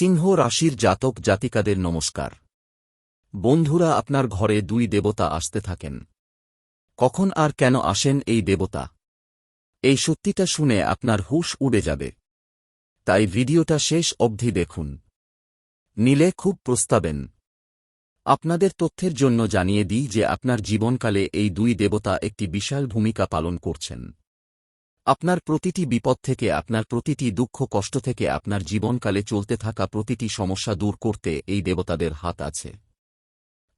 সিংহ রাশির জাতক জাতিকাদের নমস্কার। বন্ধুরা, আপনার ঘরে দুই দেবতা আসতে থাকেন। কখন আর কেন আসেন এই দেবতা? এই সত্যিটা শুনে আপনার হুশ উড়ে যাবে। তাই ভিডিওটা শেষ অবধি দেখুন। নিলে খুব প্রস্তাবেন। আপনাদের তথ্যের জন্য জানিয়ে দিই যে আপনার জীবনকালে এই দুই দেবতা একটি বিশাল ভূমিকা পালন করছেন। আপনার প্রতিটি বিপদ থেকে, আপনার প্রতিটি দুঃখ কষ্ট থেকে, আপনার জীবনকালে চলতে থাকা প্রতিটি সমস্যা দূর করতে এই দেবতাদের হাত আছে।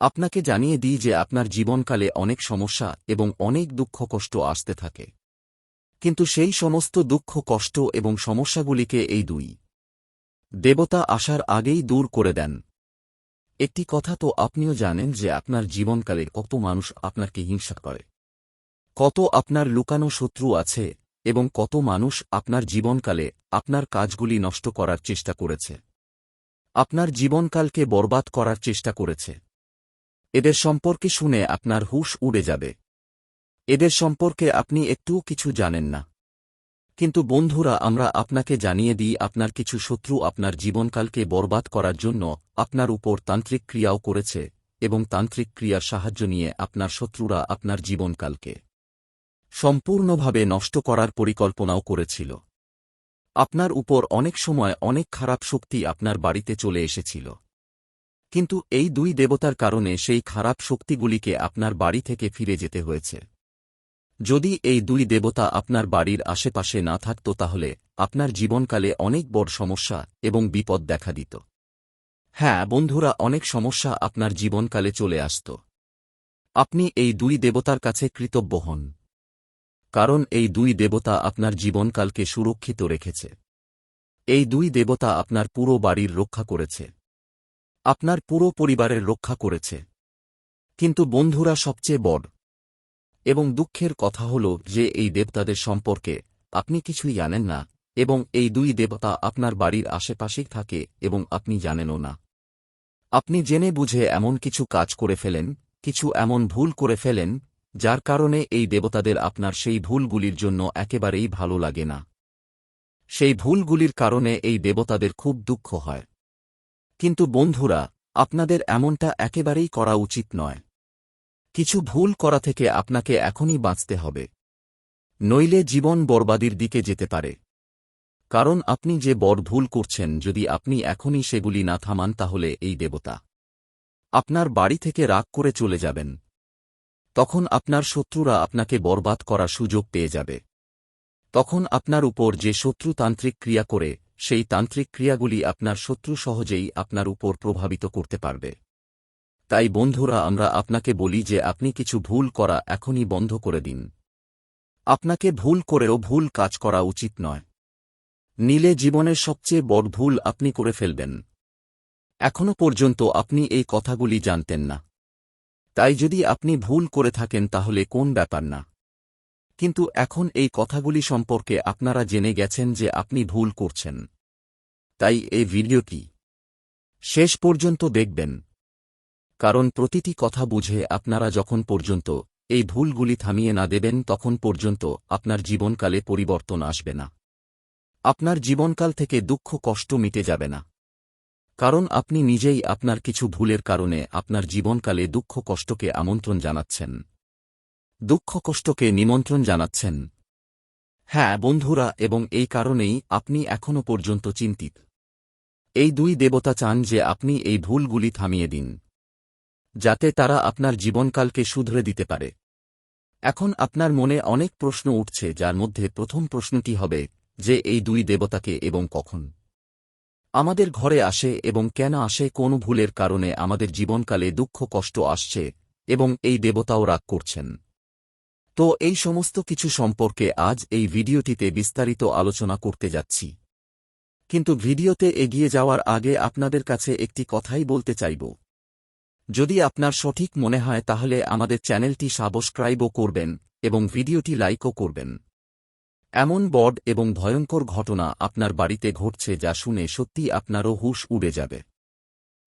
আপনাকে জানিয়ে দিই যে আপনার জীবনকালে অনেক সমস্যা এবং অনেক দুঃখ কষ্ট আসতে থাকে। কিন্তু সেই সমস্ত দুঃখ, কষ্ট এবং সমস্যাগুলিকে এই দুই দেবতা আসার আগেই দূর করে দেন। একটি কথা তো আপনিও জানেন যে আপনার জীবনকালে কত মানুষ আপনাকে হিংসা করে। কত আপনার লুকানো শত্রু আছে এবং কত মানুষ আপনার জীবনকালে আপনার কাজগুলি নষ্ট করার চেষ্টা করেছে। আপনার জীবনকালকে বরবাদ করার চেষ্টা করেছে। এদের সম্পর্কে শুনে আপনার হুশ উড়ে যাবে। এদের সম্পর্কে আপনি একটুও কিছু জানেন না। কিন্তু বন্ধুরা, আমরা আপনাকে জানিয়ে দিই, আপনার কিছু শত্রু আপনার জীবনকালকে বরবাদ করার জন্য আপনার উপর তান্ত্রিক ক্রিয়াও করেছে এবং তান্ত্রিক ক্রিয়ার সাহায্য নিয়ে আপনার শত্রুরা আপনার জীবনকালকে সম্পূর্ণভাবে নষ্ট করার পরিকল্পনাও করেছিল। আপনার উপর অনেক সময় অনেক খারাপ শক্তি আপনার বাড়িতে চলে এসেছিল। কিন্তু এই দুই দেবতার কারণে সেই খারাপ শক্তিগুলিকে আপনার বাড়ি থেকে ফিরে যেতে হয়েছে। যদি এই দুই দেবতা আপনার বাড়ির আশেপাশে না থাকত তাহলে আপনার জীবনকালে অনেক বড় সমস্যা এবং বিপদ দেখা দিত। হ্যাঁ বন্ধুরা, অনেক সমস্যা আপনার জীবনকালে চলে আসত। আপনি এই দুই দেবতার কাছে কৃতজ্ঞ হন। কারণ এই দুই দেবতা আপনার জীবনকালকে সুরক্ষিত রেখেছে। এই দুই দেবতা আপনার পুরো বাড়ির রক্ষা করেছে। আপনার পুরো পরিবারের রক্ষা করেছে। কিন্তু বন্ধুরা সবচেয়ে বড় এবং দুঃখের কথা হল যে এই দেবতাদের সম্পর্কে আপনি কিছুই জানেন না এবং এই দুই দেবতা আপনার বাড়ির আশেপাশেই থাকে এবং আপনি জানেনও না। আপনি জেনে বুঝে এমন কিছু কাজ করে ফেলেন, কিছু এমন ভুল করে ফেলেন যার কারণে এই দেবতাদের আপনার সেই ভুলগুলির জন্য একেবারেই ভালো লাগে না। সেই ভুলগুলির কারণে এই দেবতাদের খুব দুঃখ হয়। কিন্তু বন্ধুরা, আপনাদের এমনটা একেবারেই করা উচিত নয়। কিছু ভুল করা থেকে আপনাকে এখনই বাঁচতে হবে। নইলে জীবন বরবাদির দিকে যেতে পারে। কারণ আপনি যে বড় ভুল করছেন, যদি আপনি এখনই সেগুলি না থামান, তাহলে এই দেবতা আপনার বাড়ি থেকে রাগ করে চলে যাবেন। তখন আপনার শত্রুরা আপনাকে বরবাদ করার সুযোগ পেয়ে যাবে। তখন আপনার উপর যে শত্রুতান্ত্রিক ক্রিয়া করে, সেই তান্ত্রিক ক্রিয়াগুলি আপনার শত্রু সহজেই আপনার উপর প্রভাবিত করতে পারবে। তাই বন্ধুরা, আমরা আপনাকে বলি যে আপনি কিছু ভুল করা এখনই বন্ধ করে দিন। আপনাকে ভুল করেও ভুল কাজ করা উচিত নয়। নীলে জীবনের সবচেয়ে বড় ভুল আপনি করে ফেলবেন। এখনও পর্যন্ত আপনি এই কথাগুলি জানতেন না। তাই যদি আপনি ভুল করে থাকেন তাহলে কোন ব্যাপার না। কিন্তু এখন এই কথাগুলি সম্পর্কে আপনারা জেনে গেছেন যে আপনি ভুল করছেন। তাই এই ভিডিওটি শেষ পর্যন্ত দেখবেন। কারণ প্রতিটি কথা বুঝে আপনারা যখন পর্যন্ত এই ভুলগুলি থামিয়ে না দেবেন তখন পর্যন্ত আপনার জীবনকালে পরিবর্তন আসবে না। আপনার জীবনকাল থেকে দুঃখ কষ্ট মিটে যাবে না। কারণ আপনি নিজেই আপনার কিছু ভুলের কারণে আপনার জীবনকালে দুঃখ কষ্টকে আমন্ত্রণ জানাচ্ছেন। দুঃখ কষ্টকে নিমন্ত্রণ জানাচ্ছেন। হ্যাঁ বন্ধুরা, এবং এই কারণেই আপনি এখনও পর্যন্ত চিন্তিত। এই দুই দেবতা চান যে আপনি এই ভুলগুলি থামিয়ে দিন, যাতে তারা আপনার জীবনকালকে শুধরে দিতে পারে। এখন আপনার মনে অনেক প্রশ্ন উঠছে, যার মধ্যে প্রথম প্রশ্নটি হবে যে, এই দুই দেবতাকে এবং কখন? আমাদের ঘরে আসে এবং কেন আসে কোন ভুলের কারণে আমাদের জীবনকালে দুঃখ কষ্ট আসছে এবং এই দেবতাও রাগ করছেন। তো এই সমস্ত কিছু সম্পর্কে আজ এই ভিডিওটিতে বিস্তারিত আলোচনা করতে যাচ্ছি। কিন্তু ভিডিওতে এগিয়ে যাওয়ার আগে আপনাদের কাছে একটি কথাই বলতে চাইব। যদি আপনার সঠিক মনে হয় তাহলে আমাদের চ্যানেলটি সাবস্ক্রাইবও করবেন এবং ভিডিওটি লাইকও করবেন। এমন বড এবং ভয়ঙ্কর ঘটনা আপনার বাড়িতে ঘটছে যা শুনে সত্যি আপনারও হুশ উড়ে যাবে।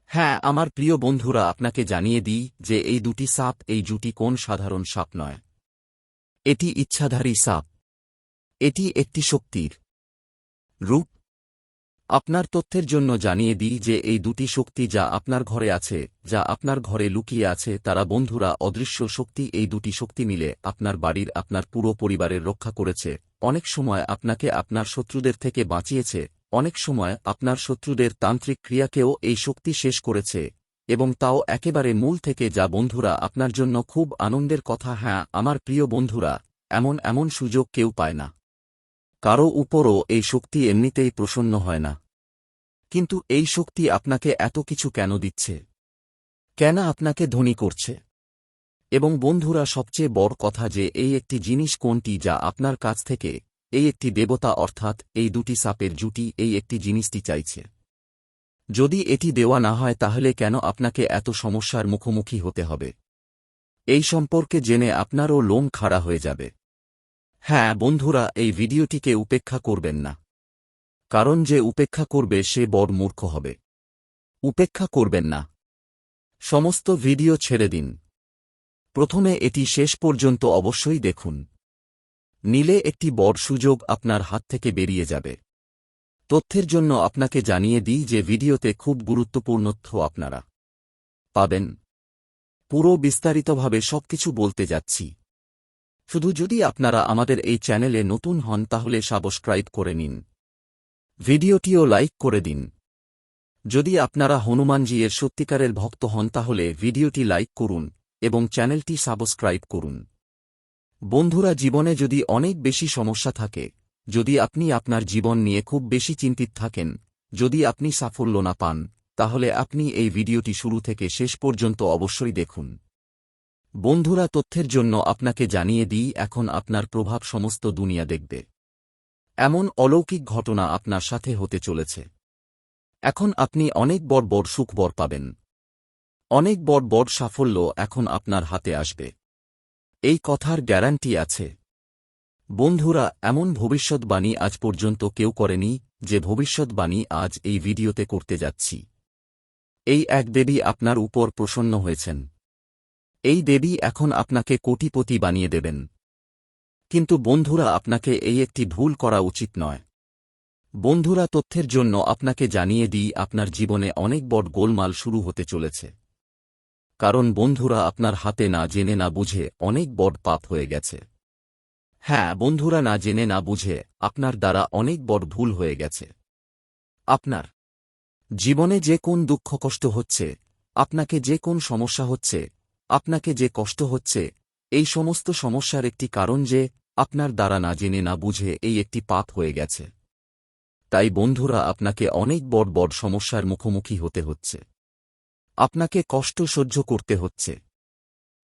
হ্যাঁ আমার প্রিয় বন্ধুরা, আপনাকে জানিয়ে দিই যে এই দুটি সাপ, এই জুটি কোন সাধারণ সাপ নয়। এটি ইচ্ছাধারী সাপ। এটি একটি শক্তির রূপ। আপনার তথ্যের জন্য জানিয়ে দিই যে এই দুটি শক্তি যা আপনার ঘরে আছে, যা আপনার ঘরে লুকিয়ে আছে, তারা বন্ধুরা, অদৃশ্য শক্তি, এই দুটি শক্তি মিলে আপনার বাড়ির, আপনার পুরো পরিবারের রক্ষা করেছে। অনেক সময় আপনাকে আপনার শত্রুদের থেকে বাঁচিয়েছে, অনেক সময় আপনার শত্রুদের তান্ত্রিক ক্রিয়াকেও এই শক্তি শেষ করেছে, এবং তাও একেবারে মূল থেকে যা বন্ধুরা আপনার জন্য খুব আনন্দের কথা হ্যাঁ আমার প্রিয় বন্ধুরা, এমন এমন সুযোগ কেউ পায় না। কারও উপরও এই শক্তি এমনিতেই প্রসন্ন হয় না। কিন্তু এই শক্তি আপনাকে এত কিছু কেন দিচ্ছে? কেন আপনাকে ধনী করছে? এবং বন্ধুরা সবচেয়ে বড় কথা যে এই একটি জিনিস কোনটি যা আপনার কাছ থেকে, এই একটি দেবতা অর্থাৎ এই দুটি সাপের জুটি, এই একটি জিনিসটি চাইছে। যদি এটি দেওয়া না হয় তাহলে কেন আপনাকে এত সমস্যার মুখোমুখি হতে হবে? এই সম্পর্কে জেনে আপনারও লোম খাড়া হয়ে যাবে। হ্যাঁ বন্ধুরা, এই ভিডিওটিকে উপেক্ষা করবেন না। কারণ যে উপেক্ষা করবে সে বড় মূর্খ হবে। উপেক্ষা করবেন না। সমস্ত ভিডিও ছেড়ে দিন। প্রথমে এটি শেষ পর্যন্ত অবশ্যই দেখুন। নিলে একটি বড় সুযোগ আপনার হাত থেকে বেরিয়ে যাবে। তথ্যের জন্য আপনাকে জানিয়ে দিই যে ভিডিওতে খুব গুরুত্বপূর্ণ তথ্য আপনারা পাবেন। পুরো বিস্তারিতভাবে সবকিছু বলতে যাচ্ছি। শুধু যদি আপনারা আমাদের এই চ্যানেলে নতুন হন তাহলে সাবস্ক্রাইব করে নিন। ভিডিওটিও লাইক করে দিন। যদি আপনারা হনুমানজি এর সত্যিকারের ভক্ত হন তাহলে ভিডিওটি লাইক করুন। এবং চ্যানেলটি সাবস্ক্রাইব করুন। বন্ধুরা, জীবনে যদি অনেক বেশি সমস্যা থাকে, যদি আপনি আপনার জীবন নিয়ে খুব বেশি চিন্তিত থাকেন, যদি আপনি সাফল্য না পান, তাহলে আপনি এই ভিডিওটি শুরু থেকে শেষ পর্যন্ত অবশ্যই দেখুন। বন্ধুরা, তথ্যের জন্য আপনাকে জানিয়ে দিই, এখন আপনার প্রভাব সমস্ত দুনিয়া দেখবে। এমন অলৌকিক ঘটনা আপনার সাথে হতে চলেছে। এখন আপনি অনেক বড় বড় সুখবর পাবেন। অনেক বড় বড় সাফল্য এখন আপনার হাতে আসবে। এই কথার গ্যারান্টি আছে। বন্ধুরা, এমন ভবিষ্যৎবাণী আজ পর্যন্ত কেউ করেনি, যে ভবিষ্যৎবাণী আজ এই ভিডিওতে করতে যাচ্ছি। এই এক দেবী আপনার উপর প্রসন্ন হয়েছেন। এই দেবী এখন আপনাকে কোটিপতি বানিয়ে দেবেন। কিন্তু বন্ধুরা, আপনাকে এই একটি ভুল করা উচিত নয়। বন্ধুরা, তথ্যের জন্য আপনাকে জানিয়ে দিই, আপনার জীবনে অনেক বড় গোলমাল শুরু হতে চলেছে। কারণ বন্ধুরা আপনার হাতে না জেনে না বুঝে অনেক বড় পাপ হয়ে গেছে। হ্যাঁ বন্ধুরা না জেনে না বুঝে আপনার দ্বারা অনেক বড় ভুল হয়ে গেছে। আপনার জীবনে যে কোন দুঃখ কষ্ট হচ্ছে, আপনাকে যে কোন সমস্যা হচ্ছে, আপনাকে যে কষ্ট হচ্ছে, এই সমস্ত সমস্যার একটি কারণ যে আপনার দ্বারা না জেনে না বুঝে এই একটি পাপ হয়ে গেছে। তাই বন্ধুরা, আপনাকে অনেক বড় বড় সমস্যার মুখোমুখি হতে হচ্ছে। আপনাকে কষ্ট সহ্য করতে হচ্ছে।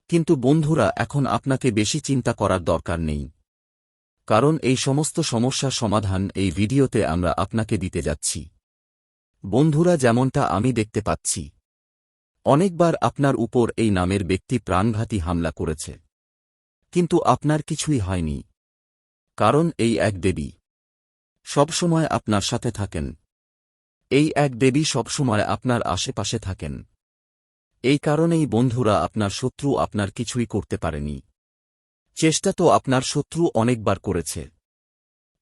কিন্তু বন্ধুরা, এখন আপনাকে বেশি চিন্তা করার দরকার নেই। কারণ এই সমস্ত সমস্যার সমাধান এই ভিডিওতে আমরা আপনাকে দিতে যাচ্ছি। বন্ধুরা, যেমনটা আমি দেখতে পাচ্ছি, অনেকবার আপনার উপর এই নামের ব্যক্তি প্রাণঘাতী হামলা করেছে। কিন্তু আপনার কিছুই হয়নি। কারণ এই এক দেবী সবসময় আপনার সাথে থাকেন। এই এক দেবী সবসময় আপনার আশেপাশে থাকেন। এই কারণেই বন্ধুরা আপনার শত্রু আপনার কিছুই করতে পারেনি। চেষ্টা তো আপনার শত্রু অনেকবার করেছে।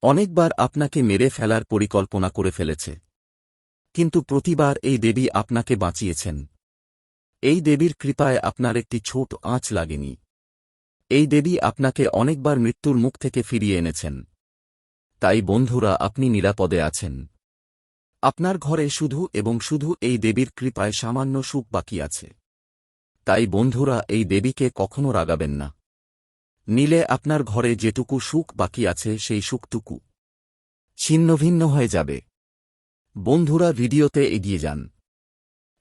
অনেকবার আপনাকে মেরে ফেলার পরিকল্পনা করে ফেলেছে। কিন্তু প্রতিবার এই দেবী আপনাকে বাঁচিয়েছেন। এই দেবীর কৃপায় আপনার একটি ছোট আঁচ লাগেনি। এই দেবী আপনাকে অনেকবার মৃত্যুর মুখ থেকে ফিরিয়ে এনেছেন। তাই বন্ধুরা আপনি নিরাপদে আছেন। আপনার ঘরে শুধু এবং শুধু এই দেবীর কৃপায় সামান্য সুখ বাকি আছে। তাই বন্ধুরা, এই দেবীকে কখনো রাগাবেন না। নিলে আপনার ঘরে যেটুকু সুখ বাকি আছে, সেই সুখটুকু ছিন্নভিন্ন হয়ে যাবে। বন্ধুরা, ভিডিওতে এগিয়ে যান।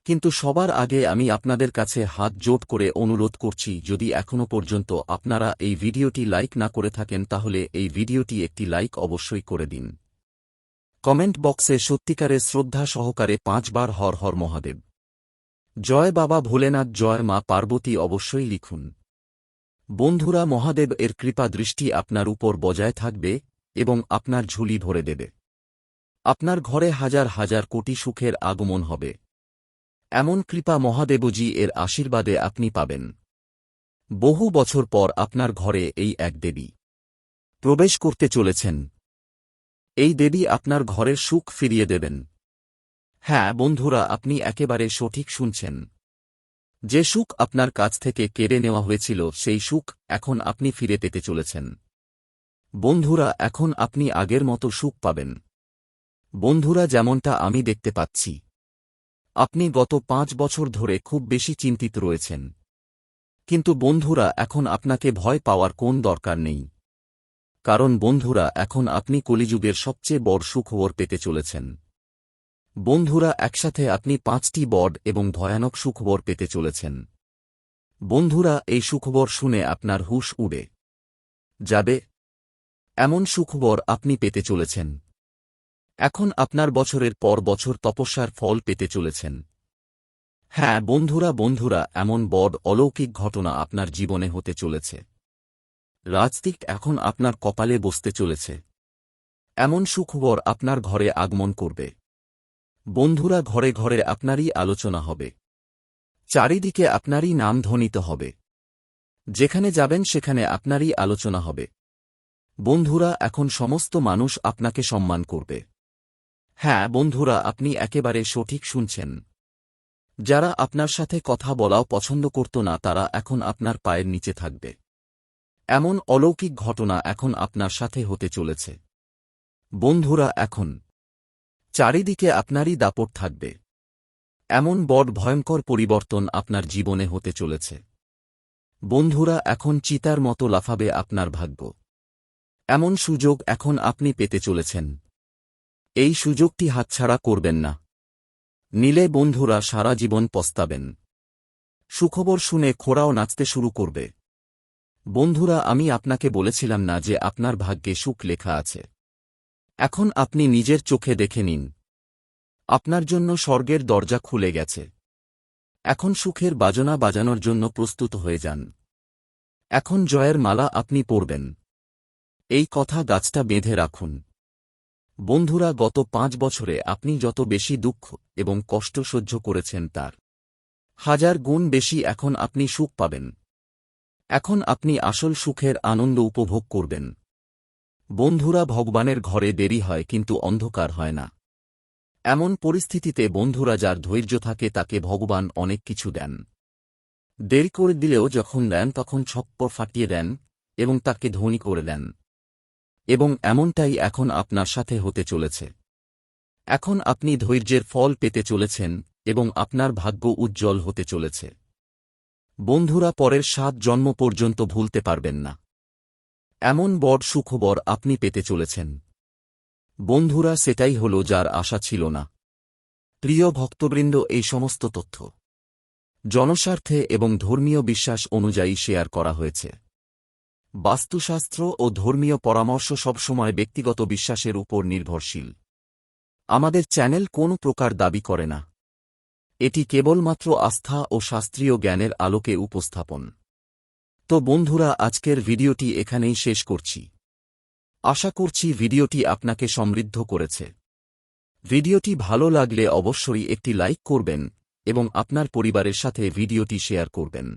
কিন্তু সবার আগে আমি আপনাদের কাছে হাত জোট করে অনুরোধ করছি, যদি এখনও পর্যন্ত আপনারা এই ভিডিওটি লাইক না করে থাকেন, তাহলে এই ভিডিওটি একটি লাইক অবশ্যই করে দিন। কমেন্ট বক্সে সত্যিকারের শ্রদ্ধা সহকারে পাঁচবার হর হর মহাদেব। জয় বাবা ভোলেনাথ, জয় মা পার্বতী অবশ্যই লিখুন। বন্ধুরা, মহাদেব এর কৃপা দৃষ্টি আপনার উপর বজায় থাকবে এবং আপনার ঝুলি ভরে দেবে। আপনার ঘরে হাজার হাজার কোটি সুখের আগমন হবে। এমন কৃপা মহাদেবজি এর আশীর্বাদে আপনি পাবেন। বহু বছর পর আপনার ঘরে এই এক দেবী প্রবেশ করতে চলেছেন। এই দেবী আপনার ঘরের সুখ ফিরিয়ে দেবেন। হ্যাঁ বন্ধুরা, আপনি একেবারে সঠিক শুনছেন। যে সুখ আপনার কাছ থেকে কেড়ে নেওয়া হয়েছিল, সেই সুখ এখন আপনি ফিরে পেতে চলেছেন। বন্ধুরা, এখন আপনি আগের মতো সুখ পাবেন। বন্ধুরা, যেমনটা আমি দেখতে পাচ্ছি, আপনি গত পাঁচ বছর ধরে খুব বেশি চিন্তিত রয়েছেন। কিন্তু বন্ধুরা, এখন আপনাকে ভয় পাওয়ার কোন দরকার নেই। কারণ বন্ধুরা, এখন আপনি কলিযুগের সবচেয়ে বড় সুখবর পেতে চলেছেন। বন্ধুরা, একসাথে আপনি পাঁচটি বড এবং ভয়ানক সুখবর পেতে চলেছেন। বন্ধুরা, এই সুখবর শুনে আপনার হুশ উড়ে যাবে। এমন সুখবর আপনি পেতে চলেছেন। এখন আপনার বছরের পর বছর তপস্যার ফল পেতে চলেছেন। হ্যাঁ বন্ধুরা বন্ধুরা, এমন বড় অলৌকিক ঘটনা আপনার জীবনে হতে চলেছে। রাজদিক এখন আপনার কপালে বসতে চলেছে। এমন সুখবর আপনার ঘরে আগমন করবে। বন্ধুরা ঘরে ঘরে আপনারই আলোচনা হবে। চারিদিকে আপনারই নাম ধ্বনিত হবে। যেখানে যাবেন সেখানে আপনারই আলোচনা হবে। বন্ধুরা, এখন সমস্ত মানুষ আপনাকে সম্মান করবে। হ্যাঁ বন্ধুরা, আপনি একেবারে সঠিক শুনছেন। যারা আপনার সাথে কথা বলাও পছন্দ করত না, তারা এখন আপনার পায়ের নিচে থাকবে। এমন অলৌকিক ঘটনা এখন আপনার সাথে হতে চলেছে। বন্ধুরা, এখন চারিদিকে আপনারই দাপট থাকবে। এমন বড় ভয়ঙ্কর পরিবর্তন আপনার জীবনে হতে চলেছে। বন্ধুরা, এখন চিতার মতো লাফাবে আপনার ভাগ্য। এমন সুযোগ এখন আপনি পেতে চলেছেন। এই সুযোগটি হাতছাড়া করবেন না। নিলে বন্ধুরা সারা জীবন পস্তাবেন। সুখবর শুনে খোড়াও নাচতে শুরু করবে। বন্ধুরা, আমি আপনাকে বলেছিলাম না যে আপনার ভাগ্যে সুখ লেখা আছে। এখন আপনি নিজের চোখে দেখে নিন। আপনার জন্য স্বর্গের দরজা খুলে গেছে। এখন সুখের বাজনা বাজানোর জন্য প্রস্তুত হয়ে যান। এখন জয়ের মালা আপনি পরবেন। এই কথা গাছটা বেঁধে রাখুন। বন্ধুরা, গত পাঁচ বছরে আপনি যত বেশি দুঃখ এবং কষ্ট সহ্য করেছেন তার হাজার গুণ বেশি এখন আপনি সুখ পাবেন। এখন আপনি আসল সুখের আনন্দ উপভোগ করবেন। বন্ধুরা ভগবানের ঘরে দেরি হয় কিন্তু অন্ধকার হয় না। এমন পরিস্থিতিতে বন্ধুরা যার ধৈর্য থাকে তাকে ভগবান অনেক কিছু দেন। দেরি করে দিলেও যখন দেন তখন ছপ্পর ফাটিয়ে দেন এবং তাকে ধনী করে দেন। এবং এমনটাই এখন আপনার সাথে হতে চলেছে। এখন আপনি ধৈর্যের ফল পেতে চলেছেন এবং আপনার ভাগ্য উজ্জ্বল হতে চলেছে। বন্ধুরা পরের সাত জন্ম পর্যন্ত ভুলতে পারবেন না। এমন বড় সুখবর আপনি পেতে চলেছেন। বন্ধুরা সেটাই হল যার আশা ছিল না। প্রিয় ভক্তবৃন্দ, এই সমস্ত তথ্য জনস্বার্থে এবং ধর্মীয় বিশ্বাস অনুযায়ী শেয়ার করা হয়েছে। বাস্তুশাস্ত্র ও ধর্মীয় পরামর্শ সবসময় ব্যক্তিগত বিশ্বাসের উপর নির্ভরশীল। আমাদের চ্যানেল কোনো প্রকার দাবি করে না। এটি কেবলমাত্র আস্থা ও শাস্ত্রীয় জ্ঞানের আলোকে উপস্থাপন। তো বন্ধুরা, আজকের ভিডিওটি এখানেই শেষ করছি। আশা করছি ভিডিওটি আপনাকে সমৃদ্ধ করেছে। ভিডিওটি ভালো লাগলে অবশ্যই একটি লাইক করবেন এবং আপনার পরিবারের সাথে ভিডিওটি শেয়ার করবেন।